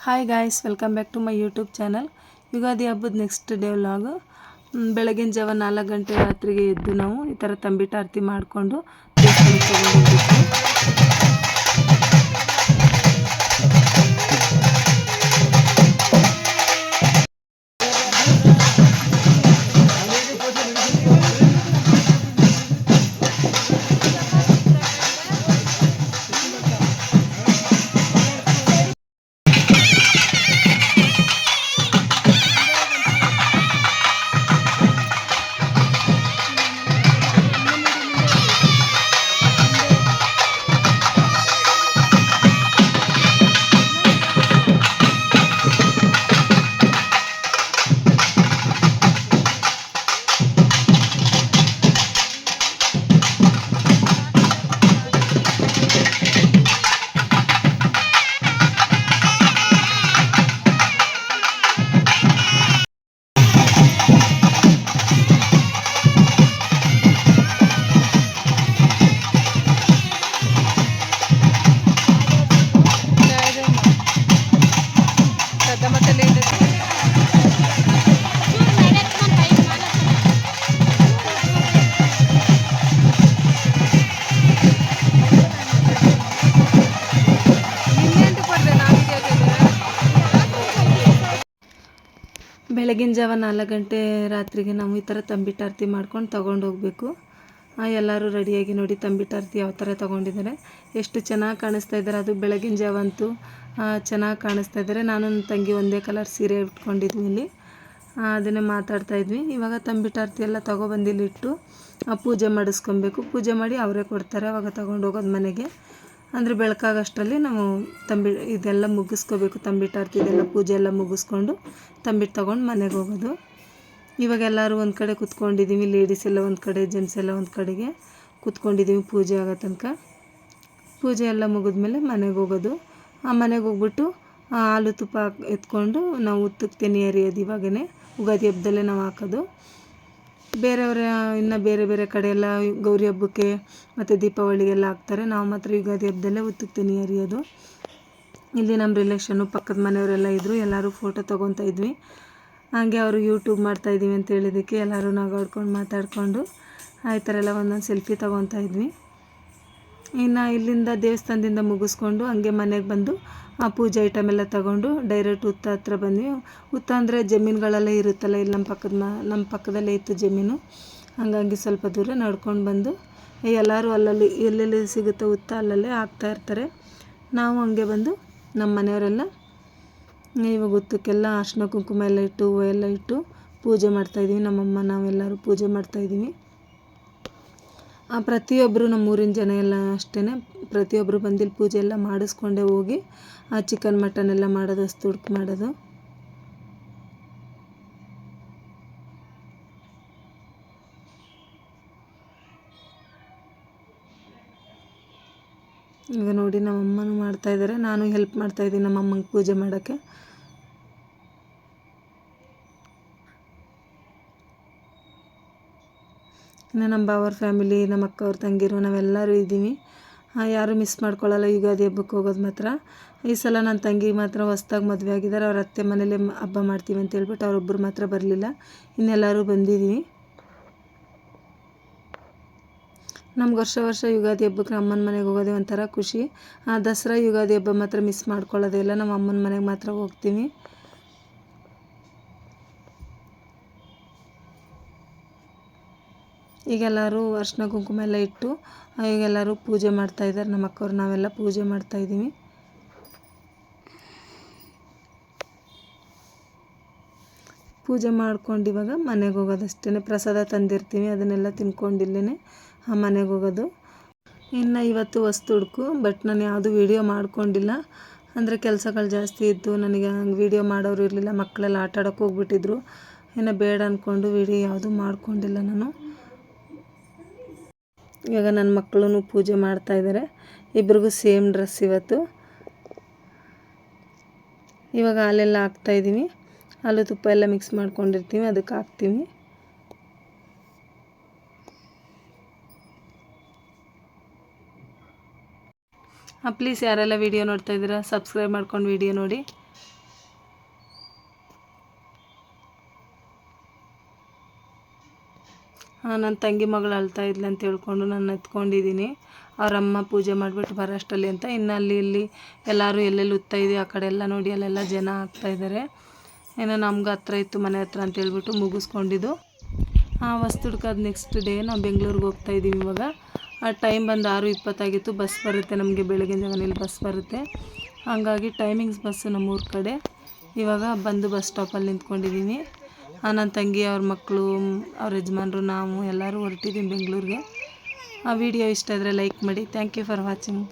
Hi guys welcome back to my YouTube channel Ugadi ಹಬ್ಬದ next day vlog ಬೆಳಗಿನ ಜಾವ ನಾಲ್ಕು ಗಂಟೆ ರಾತ್ರಿಗೆ ಎದ್ದು ನಾವು ಈ ಥರ ತಂಬಿಟ್ಟು ಆರತಿ ಮಾಡಿಕೊಂಡು ಬೆಳಗಿನ ಜಾವ ನಾಲ್ಕು ಗಂಟೆ ರಾತ್ರಿಗೆ ನಾವು ಈ ಥರ ತಂಬಿಟ್ಟು ಮಾಡ್ಕೊಂಡು ತೊಗೊಂಡು ಹೋಗಬೇಕು. ಎಲ್ಲರೂ ರೆಡಿಯಾಗಿ ನೋಡಿ ತಂಬಿಟ್ಟು ಆರತಿ ಯಾವ ಥರ ತೊಗೊಂಡಿದ್ದಾರೆ. ಎಷ್ಟು ಚೆನ್ನಾಗಿ ಕಾಣಿಸ್ತಾ ಇದ್ದಾರೆ. ಅದು ಬೆಳಗಿನ ಜಾವ ಅಂತೂ ಚೆನ್ನಾಗಿ ಕಾಣಿಸ್ತಾ ಇದ್ದಾರೆ. ನಾನು ನನ್ನ ತಂಗಿ ಒಂದೇ ಕಲರ್ ಸೀರೆ ಇಟ್ಕೊಂಡಿದ್ವಿ ಇಲ್ಲಿ. ಅದನ್ನೇ ಮಾತಾಡ್ತಾ ಇದ್ವಿ. ಇವಾಗ ತಂಬಿಟ್ಟು ಎಲ್ಲ ತೊಗೊಬಂದಿಲ್ಲಿಟ್ಟು ಪೂಜೆ ಮಾಡಿಸ್ಕೊಬೇಕು. ಪೂಜೆ ಮಾಡಿ ಅವರೇ ಕೊಡ್ತಾರೆ. ಅವಾಗ ತೊಗೊಂಡು ಹೋಗೋದು ಮನೆಗೆ. ಅಂದರೆ ಬೆಳಕಾಗಷ್ಟರಲ್ಲಿ ನಾವು ತಂಬಿ ಇದೆಲ್ಲ ಮುಗಿಸ್ಕೋಬೇಕು, ತಂಬಿಟ್ಟು ಆರತಿ ಇದೆಲ್ಲ ಪೂಜೆ ಎಲ್ಲ ಮುಗಿಸ್ಕೊಂಡು ತಂಬಿಟ್ಟು ತೊಗೊಂಡು ಮನೆಗೆ ಹೋಗೋದು. ಇವಾಗ ಎಲ್ಲರೂ ಒಂದು ಕಡೆ ಕುತ್ಕೊಂಡಿದ್ದೀವಿ ಲೇಡೀಸ್ ಎಲ್ಲ ಒಂದು ಕಡೆ ಜೆಂಟ್ಸ್ ಎಲ್ಲ ಒಂದು ಕಡೆಗೆ ಕುತ್ಕೊಂಡಿದ್ದೀವಿ ಪೂಜೆ ಆಗೋ ತನಕ. ಪೂಜೆ ಎಲ್ಲ ಮುಗಿದ್ಮೇಲೆ ಮನೆಗೆ ಹೋಗೋದು. ಆ ಮನೆಗೆ ಹೋಗ್ಬಿಟ್ಟು ಹಾಲು ತುಪ್ಪ ಎತ್ಕೊಂಡು ನಾವು ಉತ್ತಕ್ಕೆ ತೆನೆ ಎರಿಯೋದು ಇವಾಗೇ ಉಗಾದಿ ಹಬ್ಬದಲ್ಲೇ ನಾವು ಹಾಕೋದು. ಬೇರೆಯವರ, ಇನ್ನು ಬೇರೆ ಬೇರೆ ಕಡೆ ಎಲ್ಲ ಗೌರಿ ಹಬ್ಬಕ್ಕೆ ಮತ್ತು ದೀಪಾವಳಿಗೆಲ್ಲ ಹಾಕ್ತಾರೆ. ನಾವು ಮಾತ್ರ ಯುಗಾದಿ ಹಬ್ಬದಲ್ಲೇ ಉತ್ತುಕ್ತೀನಿ ತೆನಿ ಎರಿಯೋದು ಇಲ್ಲಿ ನಮ್ಮ ರಿಲೇಷನ್ನು ಪಕ್ಕದ ಮನೆಯವರೆಲ್ಲ ಇದ್ದರು ಎಲ್ಲರೂ ಫೋಟೋ ತೊಗೊತಾ ಇದ್ವಿ. ಹಾಗೆ ಅವರು ಯೂಟ್ಯೂಬ್ ಮಾಡ್ತಾ ಇದ್ದೀವಿ ಅಂತ ಹೇಳಿದ್ದಕ್ಕೆ ಎಲ್ಲರೂ ನಗಾಡ್ಕೊಂಡು ಮಾತಾಡಿಕೊಂಡು ಆ ಥರ ಎಲ್ಲ ಒಂದೊಂದು ಸೆಲ್ಫಿ ತೊಗೊತಾ ಇದ್ವಿ. ಇನ್ನು ಇಲ್ಲಿಂದ ದೇವಸ್ಥಾನದಿಂದ ಮುಗಿಸ್ಕೊಂಡು ಹಂಗೆ ಮನೆಗೆ ಬಂದು ಆ ಪೂಜೆ ಐಟಮ್ ಎಲ್ಲ ತಗೊಂಡು ಡೈರೆಕ್ಟ್ ಹುತ್ತ ಹತ್ರ ಬಂದ್ವಿ. ಹುತ್ತ ಅಂದರೆ ಜಮೀನುಗಳೆಲ್ಲ ಇರುತ್ತಲ್ಲ, ಇಲ್ಲಿ ನಮ್ಮ ಪಕ್ಕದ ನಮ್ಮ ಪಕ್ಕದಲ್ಲೇ ಇತ್ತು ಜಮೀನು. ಹಂಗಾಗಿ ಸ್ವಲ್ಪ ದೂರ ನಡ್ಕೊಂಡು ಬಂದು ಎಲ್ಲರೂ ಅಲ್ಲಲ್ಲಿ, ಎಲ್ಲೆಲ್ಲಿ ಸಿಗುತ್ತೋ ಹುತ್ತ ಅಲ್ಲಲ್ಲೇ ಹಾಕ್ತಾ ಇರ್ತಾರೆ. ನಾವು ಹಂಗೆ ಬಂದು ನಮ್ಮ ಮನೆಯವರೆಲ್ಲ ಇವಾಗ ಹುತ್ತಕ್ಕೆಲ್ಲ ಅರ್ಶಿನ ಕುಂಕುಮ ಎಲ್ಲ ಇಟ್ಟು ಹೂವು ಎಲ್ಲ ಇಟ್ಟು ಪೂಜೆ ಮಾಡ್ತಾಯಿದ್ದೀವಿ ನಮ್ಮಮ್ಮ, ನಾವೆಲ್ಲರೂ ಪೂಜೆ ಮಾಡ್ತಾಯಿದ್ದೀವಿ ಪ್ರತಿಯೊಬ್ಬರು ನಮ್ಮ ಊರಿನ ಜನ ಎಲ್ಲ ಅಷ್ಟೇ ಪ್ರತಿಯೊಬ್ಬರು ಬಂದಿಲ್ಲಿ ಪೂಜೆ ಎಲ್ಲ ಮಾಡಿಸ್ಕೊಂಡೆ ಹೋಗಿ ಆ ಚಿಕನ್ ಮಟನ್ ಎಲ್ಲ ಮಾಡೋದು, ಅಷ್ಟು ಹುಡ್ಕ್ ಮಾಡೋದು. ಈಗ ನೋಡಿ, ನಮ್ಮಮ್ಮನೂ ಮಾಡ್ತಾಯಿದ್ದಾರೆ ಮಾಡ್ತಾ ನಾನು ಹೆಲ್ಪ್ ಮಾಡ್ತಾಯಿದ್ದೀನಿ ನಮ್ಮಮ್ಮಂಗೆ ಪೂಜೆ ಮಾಡೋಕ್ಕೆ. ಇನ್ನು ನಮ್ಮ ಬಾವರ ಫ್ಯಾಮಿಲಿ, ನಮ್ಮ ಅಕ್ಕವ್ರ ತಂಗಿರು, ನಾವೆಲ್ಲರೂ ಇದ್ದೀವಿ. ಯಾರೂ ಮಿಸ್ ಮಾಡ್ಕೊಳ್ಳಲ್ಲ ಯುಗಾದಿ ಹಬ್ಬಕ್ಕೆ ಹೋಗೋದು ಮಾತ್ರ. ಈ ಸಲ ನನ್ನ ತಂಗಿ ಮಾತ್ರ ಹೊಸ್ದಾಗಿ ಮದುವೆ ಆಗಿದ್ದಾರೆ. ಅವ್ರ ಅತ್ತೆ ಮನೇಲಿ ಹಬ್ಬ ಮಾಡ್ತೀವಿ ಅಂತ ಹೇಳ್ಬಿಟ್ಟು ಅವರೊಬ್ಬರು ಮಾತ್ರ ಬರಲಿಲ್ಲ. ಇನ್ನೆಲ್ಲರೂ ಬಂದಿದ್ದೀವಿ. ನಮ್ಗೆ ವರ್ಷ ವರ್ಷ ಯುಗಾದಿ ಹಬ್ಬಕ್ಕೆ ಅಮ್ಮನ ಮನೆಗೆ ಹೋಗೋದೇ ಒಂಥರ ಖುಷಿ. ಆ, ದಸರಾ ಯುಗಾದಿ ಹಬ್ಬ ಮಾತ್ರ ಮಿಸ್ ಮಾಡ್ಕೊಳ್ಳೋದೇ ಇಲ್ಲ. ನಮ್ಮ ಅಮ್ಮನ ಮನೆಗೆ ಮಾತ್ರ ಹೋಗ್ತೀವಿ. ಈಗೆಲ್ಲರೂ ಅರ್ಶಿನ ಕುಂಕುಮ ಎಲ್ಲ ಇಟ್ಟು ಈಗೆಲ್ಲರೂ ಪೂಜೆ ಮಾಡ್ತಾ ಇದ್ದಾರೆ. ನಮ್ಮ ಅಕ್ಕವ್ರು ನಾವೆಲ್ಲ ಪೂಜೆ ಮಾಡ್ತಾ ಇದ್ದೀವಿ. ಪೂಜೆ ಮಾಡ್ಕೊಂಡು ಇವಾಗ ಮನೆಗೆ ಹೋಗೋದಷ್ಟೇ ಪ್ರಸಾದ ತಂದಿರ್ತೀವಿ ಅದನ್ನೆಲ್ಲ ತಿನ್ಕೊಂಡಿಲ್ಲೇ ಮನೆಗೆ ಹೋಗೋದು. ಇನ್ನು ಇವತ್ತು ವಸ್ತು ಹುಡುಕು, ಬಟ್ ನಾನು ಯಾವುದು ವೀಡಿಯೋ ಮಾಡ್ಕೊಂಡಿಲ್ಲ. ಅಂದರೆ ಕೆಲಸಗಳು ಜಾಸ್ತಿ ಇತ್ತು ನನಗೆ ಹಂಗೆ ವೀಡಿಯೋ ಮಾಡೋರು ಇರಲಿಲ್ಲ. ಮಕ್ಕಳೆಲ್ಲ ಆಟ ಆಡೋಕೆ ಹೋಗ್ಬಿಟ್ಟಿದ್ರು. ಇನ್ನು ಬೇಡ ಅಂದ್ಕೊಂಡು ವೀಡಿಯೋ ಯಾವುದೂ ಮಾಡ್ಕೊಂಡಿಲ್ಲ ನಾನು. ಇವಾಗ ನನ್ನ ಮಕ್ಕಳು ಪೂಜೆ ಮಾಡ್ತಾಯಿದ್ದಾರೆ ಇಬ್ರಿಗೂ ಸೇಮ್ ಡ್ರೆಸ್ ಇವತ್ತು. ಇವಾಗ ಹಾಲೆಲ್ಲ ಹಾಕ್ತಾಯಿದ್ದೀನಿ ಹಾಲು ತುಪ್ಪ ಎಲ್ಲ ಮಿಕ್ಸ್ ಮಾಡ್ಕೊಂಡಿರ್ತೀವಿ ಅದಕ್ಕೆ ಹಾಕ್ತೀವಿ ಪ್ಲೀಸ್ ಯಾರೆಲ್ಲ ವೀಡಿಯೋ ನೋಡ್ತಾ ಇದ್ದೀರಾ ಸಬ್ಸ್ಕ್ರೈಬ್ ಮಾಡ್ಕೊಂಡು ವೀಡಿಯೋ ನೋಡಿ. ನನ್ನ ತಂಗಿ ಮಗಳು ಅಳ್ತಾ ಇದ್ಲು ಅಂತ ಹೇಳ್ಕೊಂಡು ನಾನು ಎತ್ಕೊಂಡಿದ್ದೀನಿ ಅವರಮ್ಮ ಪೂಜೆ ಮಾಡಿಬಿಟ್ಟು ಬರೋಷ್ಟಲ್ಲಿ ಅಂತ. ಇನ್ನು ಅಲ್ಲಿ ಇಲ್ಲಿ ಎಲ್ಲರೂ ಎಲ್ಲೆಲ್ಲಿ ಉತ್ತಾ ಇದೆ, ಆ ಕಡೆ ಎಲ್ಲ ನೋಡಿ ಅಲ್ಲೆಲ್ಲ ಜನ ಆಗ್ತಾಯಿದ್ದಾರೆ ಏನೋ ನಮ್ಗೆ ಹತ್ರ ಇತ್ತು, ಮನೆ ಹತ್ರ ಅಂತ ಹೇಳ್ಬಿಟ್ಟು ಮುಗಿಸ್ಕೊಂಡಿದ್ದು. ಆ ವಸ್ತುಡ್ಕದ ನೆಕ್ಸ್ಟ್ ಡೇ ನಾವು ಬೆಂಗಳೂರಿಗೆ ಹೋಗ್ತಾ ಇದ್ದೀವಿ ಇವಾಗ. ಆ ಟೈಮ್ ಬಂದು ಆರು ಇಪ್ಪತ್ತಾಗಿತ್ತು. ಬಸ್ ಬರುತ್ತೆ ನಮಗೆ ಬೆಳಗಿನ ಜಾವನಲ್ಲಿ ಬಸ್ ಬರುತ್ತೆ. ಹಾಗಾಗಿ ಟೈಮಿಂಗ್ಸ್ ಬಸ್ಸು ನಮ್ಮೂರ ಕಡೆ. ಇವಾಗ ಬಂದು ಬಸ್ ಸ್ಟಾಪಲ್ಲಿ ನಿಂತ್ಕೊಂಡಿದ್ದೀನಿ. ನನ್ನ ತಂಗಿ, ಅವ್ರ ಮಕ್ಕಳು ಅವ್ರ ಯಜಮಾನ್ರು, ನಾವು ಎಲ್ಲರೂ ಹೊರಟಿದ್ದೀವಿ ಬೆಂಗಳೂರಿಗೆ. ಆ ವಿಡಿಯೋ ಇಷ್ಟ ಆದರೆ ಲೈಕ್ ಮಾಡಿ. Thank you for watching